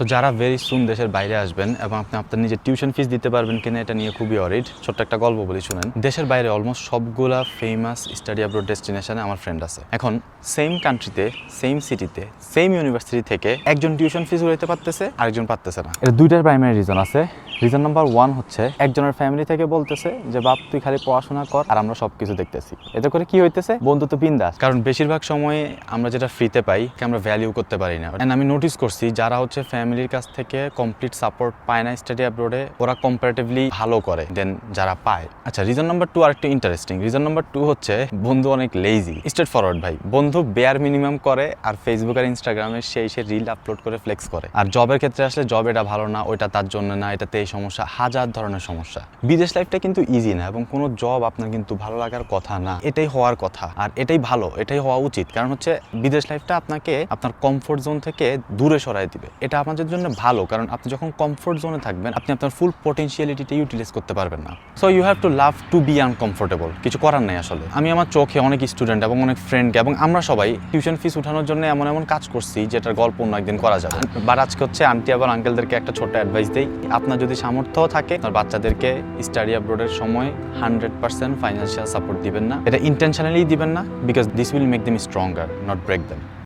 তো যারা very soon দেশের বাইরে আসবেন এবং আপনি আপনার নিজের টিউশন ফিস দিতে পারবেন কিনা এটা নিয়ে খুবই অরিড ছোট্ট একটা গল্প বলি শুনেন। দেশের বাইরে অলমোস্ট সবগুলা ফেমাস স্টাডি অ্যাব্রোড ডেস্টিনেশনে আমার ফ্রেন্ড আছে। এখন সেম কান্ট্রিতে সেম সিটিতে সেম ইউনিভার্সিটি থেকে একজন টিউশন ফিস উড়াইতে পারতেছে, আরেকজন পারতেছে না। এটা দুইটার প্রাইমারি রিজন আছে। রিজন নাম্বার ওয়ান হচ্ছে, একজনের ফ্যামিলি থেকে বলতেছে যে, বাপ, তুই খালি পড়াশোনা কর আর আমরা সবকিছু দেখতেছি। এতে করে কি হইতেছে? বন্ধুত্ব বিন্দাস। কারণ বেশিরভাগ সময়ে আমরা যেটা ফ্রিতে পাই আমরা ভ্যালিউ করতে পারি না। আমি নোটিস করছি, যারা হচ্ছে ফ্যামিলির কাছ থেকে কমপ্লিট সাপোর্ট পায় না স্টাডি অ্যাব্রোডে ওরা কম্পারেটিভলি ভালো করে দেন যারা পায়। আচ্ছা রিজন নাম্বার টু আরেকটু ইন্টারেস্টিং রিজন নাম্বার টু হচ্ছে, বন্ধু অনেক লেজি স্ট্রেট ফরওয়ার্ড ভাই। বন্ধু বেয়ার মিনিমাম করে আর ফেসবুক আর ইনস্টাগ্রামে সেই সে রিল আপলোড করে ফ্লেক্স করে। আর জবের ক্ষেত্রে আসলে জব এটা ভালো না, ওইটা তার জন্য না, এটাতে এই সমস্যা, হাজার ধরনের সমস্যা। বিদেশ লাইফটা কিন্তু ইজি না এবং কোনো জব আপনার কিন্তু ভালো লাগার কথা না। এটাই হওয়ার কথা। আর এটাই ভালো, এটাই হওয়া উচিত। কারণ হচ্ছে বিদেশ লাইফটা আপনাকে আপনার কমফোর্ট জোন থেকে দূরে সরাই দিবে। এটা আমাদের জন্য ভালো, কারণ আপনি যখন কমফোর্ট জোনে থাকবেন, আপনি আপনার ফুল পটেন্সিয়ালিটিটা ইউটিলাইজ করতে পারবেন না। So you have to love to be uncomfortable কিছু করার নেই আসলে। আমি আমার চোখে অনেক স্টুডেন্ট এবং অনেক ফ্রেন্ডকে এবং আমরা সবাই টিউশন ফিস উঠানোর জন্য এমন এমন কাজ করছি, যেটার গল্প অন্য একদিন করা যাবে। বাট আজকে হচ্ছে আন্টি আবার আঙ্কেলদেরকে একটা ছোট্ট অ্যাডভাইস দেই। আপনার যদি সামর্থ্য থাকে, আপনার বাচ্চাদেরকে স্টাডি অ্যাব্রোডের সময় হান্ড্রেড পার্সেন্ট ফাইন্যান্সিয়াল সাপোর্ট দিবেন না। এটা ইন্টেনশনালি দিবেন না because this will make them stronger not break them